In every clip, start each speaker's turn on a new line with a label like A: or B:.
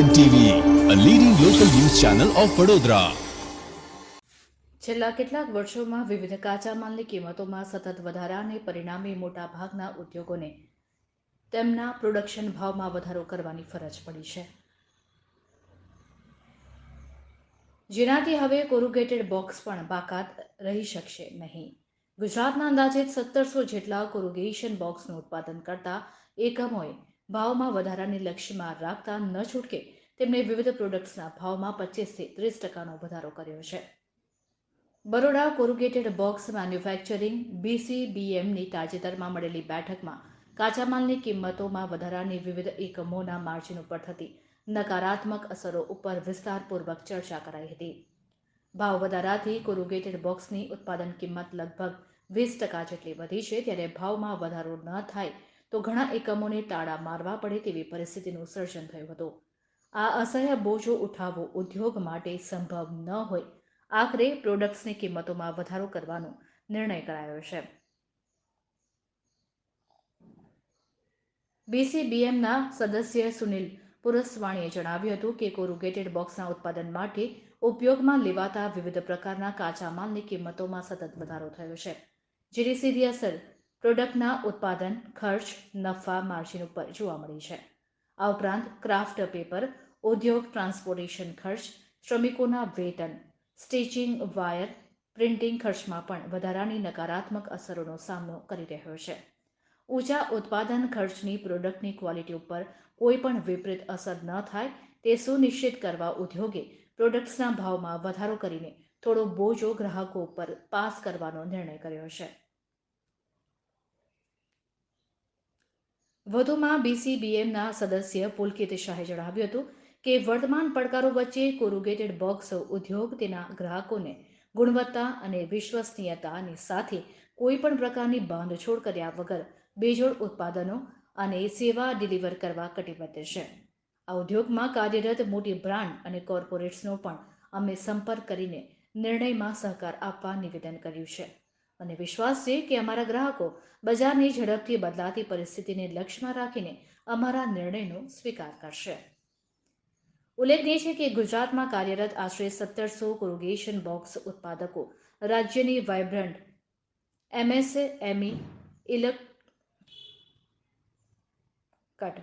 A: Channel of Vadodara
B: છેલ્લા કેટલાક વર્ષોમાં વિવિધ કાચા માલની કિંમતોમાં સતત વધારાને પરિણામે મોટાભાગના ઉદ્યોગોને તેમના પ્રોડક્શન ભાવમાં વધારો કરવાની ફરજ પડી છે. જેનાથી હવે કોરુગેટેડ બોક્સ પણ બાકાત રહી શકશે નહીં. ગુજરાતના અંદાજે સત્તરસો જેટલા કોરુગેશન બોક્સનું ઉત્પાદન કરતા એકમોએ ભાવમાં વધારાને લક્ષ્યમાં રાખતા ન છૂટકે તેમણે વિવિધ પ્રોડક્ટ્સના ભાવમાં પચીસથી ત્રીસ ટકાનો વધારો કર્યો છે. બરોડા કોરુગેટેડ બોક્સ મેન્યુફેક્ચરિંગ બીસીબીએમની તાજેતરમાં મળેલી બેઠકમાં કાચા માલની કિંમતોમાં વધારાની વિવિધ એકમોના માર્જિન ઉપર થતી નકારાત્મક અસરો ઉપર વિસ્તારપૂર્વક ચર્ચા કરાઈ હતી. ભાવ વધારાથી કોરુગેટેડ બોક્સની ઉત્પાદન કિંમત લગભગ વીસ ટકા જેટલી વધી છે. ત્યારે ભાવમાં વધારો ન થાય તો ઘણા એકમોને તાળા મારવા પડે તેવી પરિસ્થિતિનું સર્જન થયું હતું. આ અસહ્ય બોજો ઉઠાવવો ઉદ્યોગ માટે સંભવ ન હોય. આખરે પ્રોડક્ટ્સની કિંમતોમાં વધારો કરવાનો નિર્ણય કરાયો છે. બીસીબીએમના સદસ્ય સુનિલ પુરસ્વાણીએ જણાવ્યું હતું કે કોરુગેટેડ બોક્સના ઉત્પાદન માટે ઉપયોગમાં લેવાતા વિવિધ પ્રકારના કાચા માલની કિંમતોમાં સતત વધારો થયો છે, જેની સીધી અસર પ્રોડક્ટના ઉત્પાદન, ખર્ચ, નફા માર્જિન ઉપર જોવા મળી છે. આ ઉપરાંત ક્રાફ્ટ પેપર, ઉદ્યોગ ટ્રાન્સપોર્ટેશન ખર્ચ, શ્રમિકોના વેતન, સ્ટિચિંગ વાયર, પ્રિન્ટિંગ ખર્ચમાં પણ વધારાની નકારાત્મક અસરોનો સામનો કરી રહ્યો છે. ઊંચા ઉત્પાદન ખર્ચની પ્રોડક્ટની ક્વોલિટી ઉપર કોઈ પણ વિપરીત અસર ન થાય તે સુનિશ્ચિત કરવા ઉદ્યોગે પ્રોડક્ટ્સના ભાવમાં વધારો કરીને થોડો બોજો ગ્રાહકો ઉપર પાસ કરવાનો નિર્ણય કર્યો છે. વધુમાં બીસીબીએમના સદસ્ય પુલકિત શાહે જણાવ્યું હતું કે વર્તમાન પડકારો વચ્ચે કોરુગેટેડ બોક્સ ઉદ્યોગ તેના ગ્રાહકોને ગુણવત્તા અને વિશ્વસનીયતાની સાથે કોઈપણ પ્રકારની બાંધછોડ કર્યા વગર બેજોડ ઉત્પાદનો અને સેવા ડિલિવર કરવા કટિબદ્ધ છે. આ ઉદ્યોગમાં કાર્યરત મોટી બ્રાન્ડ અને કોર્પોરેટ્સનો પણ અમે સંપર્ક કરીને નિર્ણયમાં સહકાર આપવા નિવેદન કર્યું છે. અને વિશ્વાસ છે કે અમારા ગ્રાહકો બજારની ઝડપથી બદલાતી પરિસ્થિતિને લક્ષ્યમાં રાખીને અમારા નિર્ણયનો સ્વીકાર કરશે. ઉલ્લેખનીય છે કે ગુજરાતમાં કાર્યરત આશરે સત્તરસો કોરુગેશન બોક્સ ઉત્પાદકો, રાજ્યની વાઇબ્રન્ટ એમએસએમઈ ઇલેક્ટ કટ.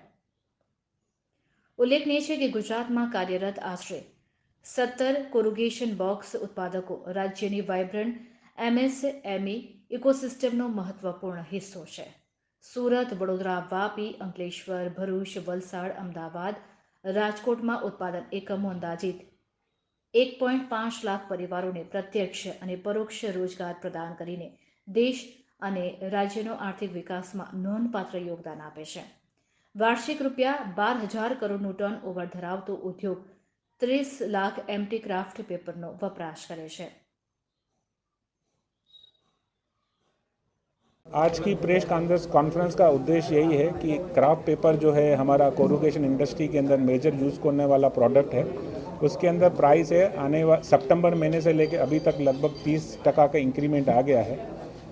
B: ઉલ્લેખનીય છે કે ગુજરાતમાં કાર્યરત આશરે સત્તર કોરુગેશન બોક્સ ઉત્પાદકો, રાજ્યની વાઇબ્રન્ટ એમએસએમઈ ઇકોસિસ્ટમનો મહત્વપૂર્ણ હિસ્સો છે. સુરત, વડોદરા, વાપી, અંકલેશ્વર, ભરૂચ, વલસાડ, અમદાવાદ, રાજકોટમાં ઉત્પાદન એકમો અંદાજિત એક પોઈન્ટ પાંચ લાખ પરિવારોને પ્રત્યક્ષ અને પરોક્ષ રોજગાર પ્રદાન કરીને દેશ અને રાજ્યનો આર્થિક વિકાસમાં નોંધપાત્ર યોગદાન આપે છે. વાર્ષિક રૂપિયા બાર હજાર કરોડનું ટર્ન ઓવર ધરાવતો ઉદ્યોગ ત્રીસ લાખ એમટી ક્રાફ્ટ પેપરનો વપરાશ કરે છે.
C: आज की प्रेस कॉन्फ्रेंस कॉन्फ्रेंस का उद्देश्य यही है कि क्राफ्ट पेपर जो है हमारा कोरुगेशन इंडस्ट्री के अंदर मेजर यूज़ करने वाला प्रोडक्ट है। उसके अंदर प्राइस है, आने वा, सितंबर महीने से लेकर अभी तक लगभग 30 टका का इंक्रीमेंट आ गया है।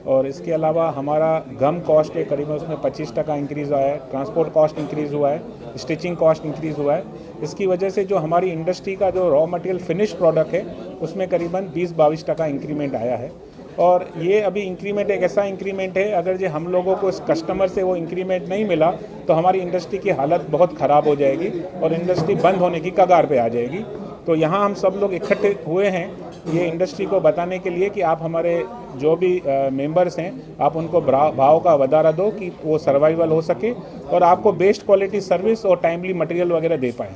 C: और इसके अलावा हमारा गम कॉस्ट है करीबन उसमें 25 टका इंक्रीज़ हुआ है ट्रांसपोर्ट कॉस्ट इंक्रीज़ हुआ है स्टिचिंग कॉस्ट इंक्रीज़ हुआ है। इसकी वजह से जो हमारी इंडस्ट्री का जो रॉ मटेरियल फिनिश प्रोडक्ट है, उसमें करीबन बीस बाईस टका इंक्रीमेंट आया है। और ये अभी इंक्रीमेंट एक ऐसा इंक्रीमेंट है, अगर जो हम लोगों को इस कस्टमर से वो इंक्रीमेंट नहीं मिला तो हमारी इंडस्ट्री की हालत बहुत ख़राब हो जाएगी और इंडस्ट्री बंद होने की कगार पे आ जाएगी। तो यहाँ हम सब लोग इकट्ठे हुए हैं ये इंडस्ट्री को बताने के लिए कि आप हमारे जो भी मेंबर्स हैं, आप उनको भाव का वधारा दो कि वो सर्वाइवल हो सके और आपको बेस्ट क्वालिटी सर्विस और टाइमली मटेरियल वगैरह दे पाएँ।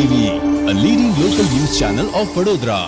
A: DNTV a leading local news channel of Vadodara